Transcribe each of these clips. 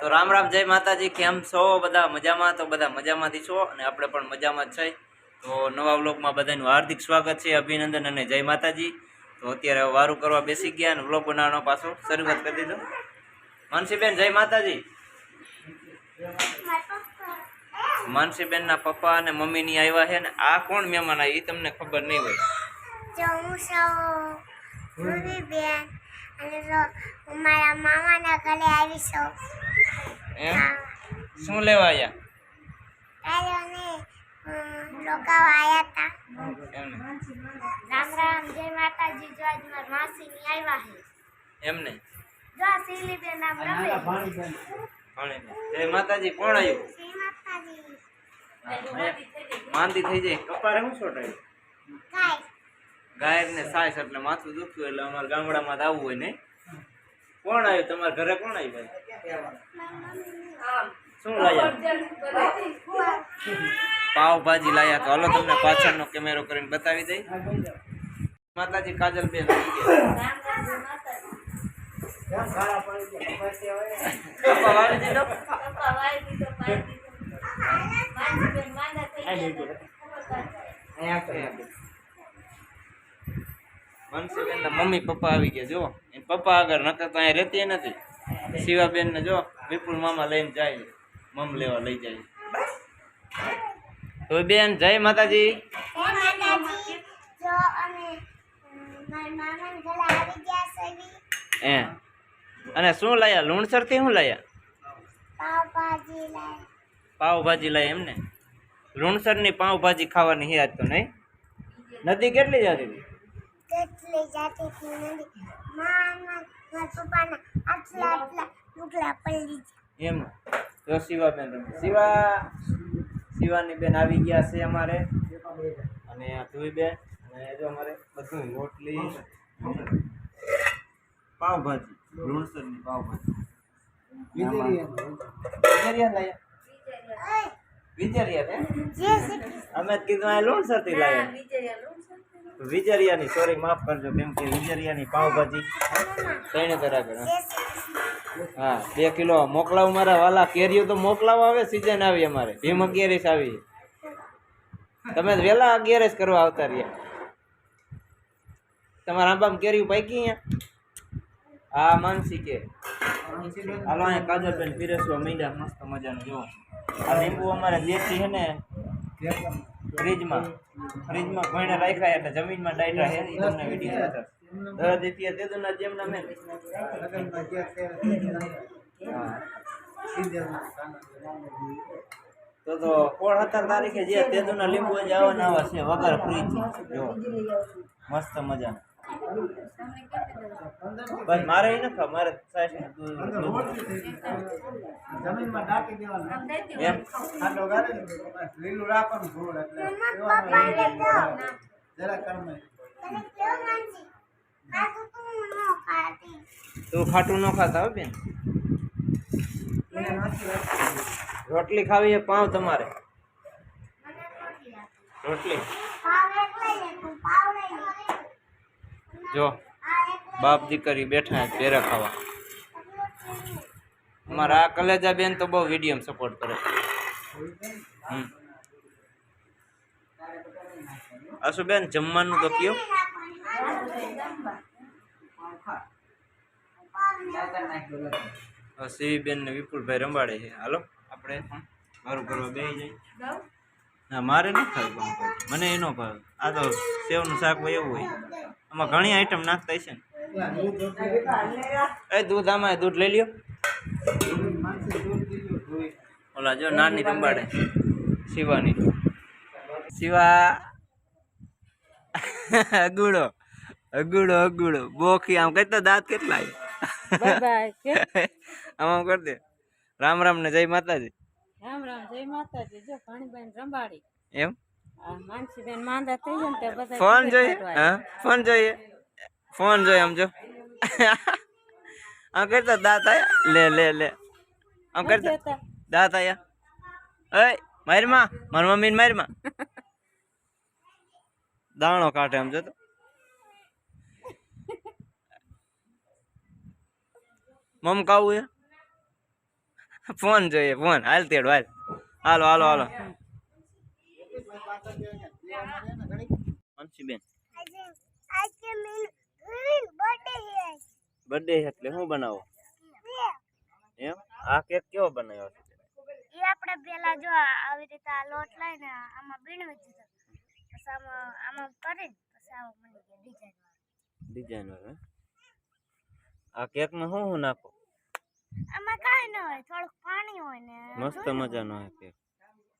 તો રામ રામ, જય માતાજી. કેમ છો? બધા મજામાં? તો બધા મજામાંથી છો અને આપણે પણ મજામાં છે. તો નવા વ્લોગમાં બધાનું હાર્દિક સ્વાગત છે, અભિનંદન અને જય માતાજી. તો અત્યારે વારું કરવા બેસી ગયા અને વ્લોગ બનાવવાનો પાછો શરૂઆત કરી દીધો. માનસીબેન, જય માતાજી. માનસીબેનના પપ્પા અને મમ્મીની આવ્યા છે ને, આ કોણ મહેમાન આવી એ તમને ખબર નહીં હોય. મારા મામાના ઘરે આવી છું એમ? શું લેવા આવ્યા રામ રામ જય માતાજી જો આજ મારા માસીની આવ્યા છે એમને? જો આ સીલીબેન આમ રમે. ભણીને. જય માતાજી કોણ આવ્યું માંદી થઈ જાય. કપારે હું છોટાય? કાંઈ ને સાયસ એટલે માથું દુખતું એટલે અમારા ગામડામાં જ આવવું હોય ને? કોણ આવ્યું? તમારા ઘરે કોણ આવ્યું શું લાયા? પાવભાજી લાયા તો હાલો તમને પાછળનો કેમેરો કરીને બતાવી દઈ. માતાજી કાજલ બેન મનસુબેન મમ્મી પપ્પા આવી ગયા જુઓ. પપ્પા આગળ નકર તો અહીંયા રહેતી નથી. શિવાબેનને જો વિપુલ મામા લઈને જાય મમ લેવા લઈ જાય. તો બેન જય માતાજી. એ અને શું લાયા? લુણસરથી શું લાયા? પાવભાજી લાય. એમને? લુણસરની પાવભાજી ખાવાની હિયાત તો નહીં? નદી કેટલી જતી હતી? કેટલી જાતી હતી એમ. તો શિવાબેન રમે. શિવા! શિવાની બેન આવી ગયા છે અમારે. અને આ ધુઈબેન અને જો અમારે બધું રોટલી પાવભાજી લુણસરની પાવભાજી. વિજરિયા અમે કીધું આ લુણસરથી લાયા. વિજરિયાની સોરી માફ કરજો, કેમ કે વિજરિયાની પાવભાજી ત્રણે તરા કરે કૃષ્ણ હા, બે કિલો મોકલાવ મારા વાલા, કેરીઓ તો મોકલાવ આવે સિઝન આવી અમારે. ભીમ અગિયારીસ આવી. તમે વહેલા અગિયારીસ કરવા આવતા રહ્યા. તમારા આંબામાં કેરીઓ પાકી અહીંયા? હા, માનસી કે. હાલો, અહીંયા કાજલબેન પીરસવા માંડ્યા, મસ્ત મજાનું જો આ લીંબુ અમારે દેશી છે ને ફ્રીજમાં ફ્રીજમાં કોઈને રાખ્યા એટલે જમીનમાં ડાયટા હે તમને વીડિયો બતાવશે દસ દીતીએ તે તો ના જેમ ના મેં તો તો કોણ સત્તર તારીખે જે તેદુના લીંબુ જ આવવાના આવા છે. વગર ફ્રીજ જો. મસ્ત મજા બસ મારે એ નથી મારે જમીનમાં ડાકી દેવાનું. એમ? ખાંડો ગાળે લીલું રાખવાનું થોડું એટલે. જરા કર્મ. તું ન ખાતી તું ખાટું ન ખાતા હો બેન. રોટલી ખાવી છે પાવ તમારે. રોટલી પાવ એક લઈ લે તું પાવ લઈ લે જો આ એક લઈ બાપ દીકરી બેઠા છે પેરા ખાવા. અમારા આ કલેજા બેન તો બહુ વીડિયો સપોર્ટ કરે હમ. આશુબેન, જમવાનું તો કયો? સીવીબેન ને વિપુલભાઈ રંબાડે છે. હાલો, આપણે પણ મારું કરવા બે જાય. ના, મારે નથી ખાવું પાઉંભાજી. મને એનો ભાવે. આ તો સેવનું શાક હોય એવું હોય. આમાં ઘણી આઈટમ નાખતા છે ને. એ દૂધ આમાં દૂધ લઈ લ્યો. ઓલા જો નાની રંબાડે. શિવાની. શિવા. અગુડો. અગુડો અગુડો. બોખી આમ કહેતા દાંત કેટલા આમ આમ કરી દે. રામ રામ ને જય માતાજી. રામ રામ જય માતાજી. જો ભાણીબેન રંબાડી. એમ? આ માનસીબેન માંદા થઈ જાય ને તે બધા ફોન ટિકિટ જોઈએ કાઢવા હા ફોન જોઈએ ફોન જોઈએ આમ જો આમ કરતા દાંત આયા લે લે લે આમ આવ્યા. કરતા હતા. દાંત આયા ઓય મારમાં મારી મમ્મીને મારમાં દાણો કાઢે આમ જોતો મમ કાવું હે ફોન જોઈએ ફોન હાલ તેડો હાલ હાલો હાલો હાલો મનસીબેન. આજે બર્થડે એટલે શું બનાવો? એમ? આ કેક કેવો બનાવ્યો છે? એ આપણે પેલા જો આવી રીતે આ લોટ લઈને આમાં બીણવી દીધો પછી આમાં આમાં કરીને પછી આમાં મળી ગયા ડિઝાઇન ડિઝાઇન હે આ કેકમાં શું શું નાખો? આમાં કાંઈ ન હોય થોડુંક પાણી હોય ને મસ્ત મજાનો હોય કેક.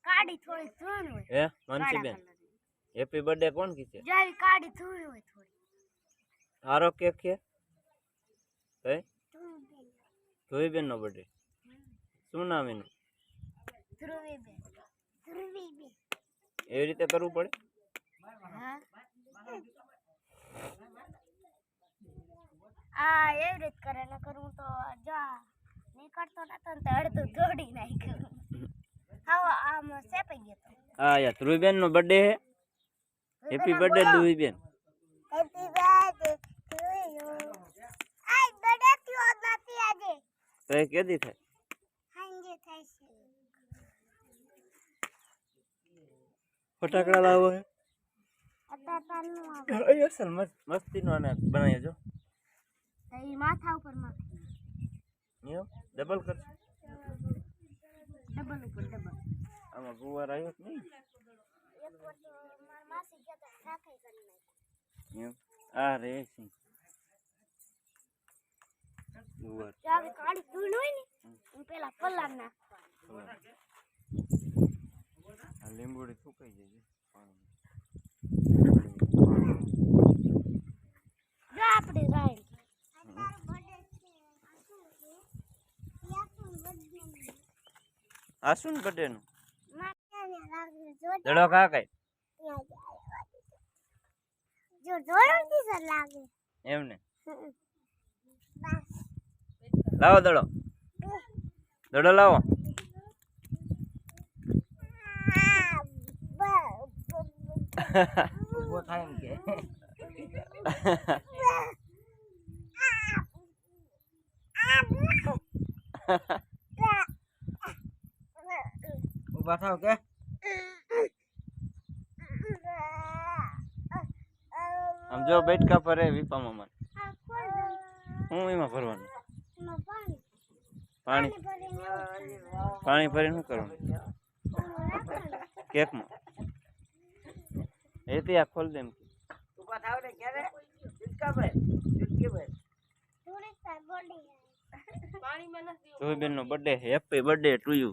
કાળી થોડી ધૂળ હોય. હે માનસી બેન? હેપી બર્થડે કોણ કીધે જો આવી કાળી ધૂળ હોય થોડી. હારો કેક છે? કઈ ધોઈબેન નો બર્થડે શું નામ એનું? ધ્રુવી બેન ધ્રુવી બેન એવી રીતે કરવું પડે? હા? આ એવી રીત કરે ને કરવું તો જો નીકળતો નતો ને તો અડધું તોડી નાખ્યું. હા યાર ધ્રુવીબેન. નો બર્થડે હે હેપી બર્થડે ધ્રુવીબેન તો એ કેદી થાય? ફટાકડા લાવો હે. અસલ મસ્ત મસ્તીનો આને બનાવી જો. એ માથા ઉપરમાં એમ ડબલ કર ડબલ ઉપર ડબલ. આમાં ગુવાર આવ્યો કે નહીં? એક વાર તો માસી ગયા તા સાફાઈ કરી નાખી એમ? આ રે છે. ગુવાર જો કાળી ધૂળ હોય ને હું પેલા પલાળ નાખવાનું. આ લીંબોડી સુકાઈ જાય છે જો આપણી રાઈડ આ શું નું દડો કા કઈ જો જોરથી સર લાગે એમને લાવો દડો દડો લાવો થાય એમ કે ઊભા થાવ કે આમ જો બેટકા પર હે વિપા મામા હું એમાં ભરવાનું પાણી પાણી ભરીને શું કરવાનું કેકમાં એ તે આ ખોલ દે એમ ઊભા થાવ ને ક્યારે ચૂટકા ભાઈ ચૂટકી ભાઈ બેન નો birthday happy birthday to you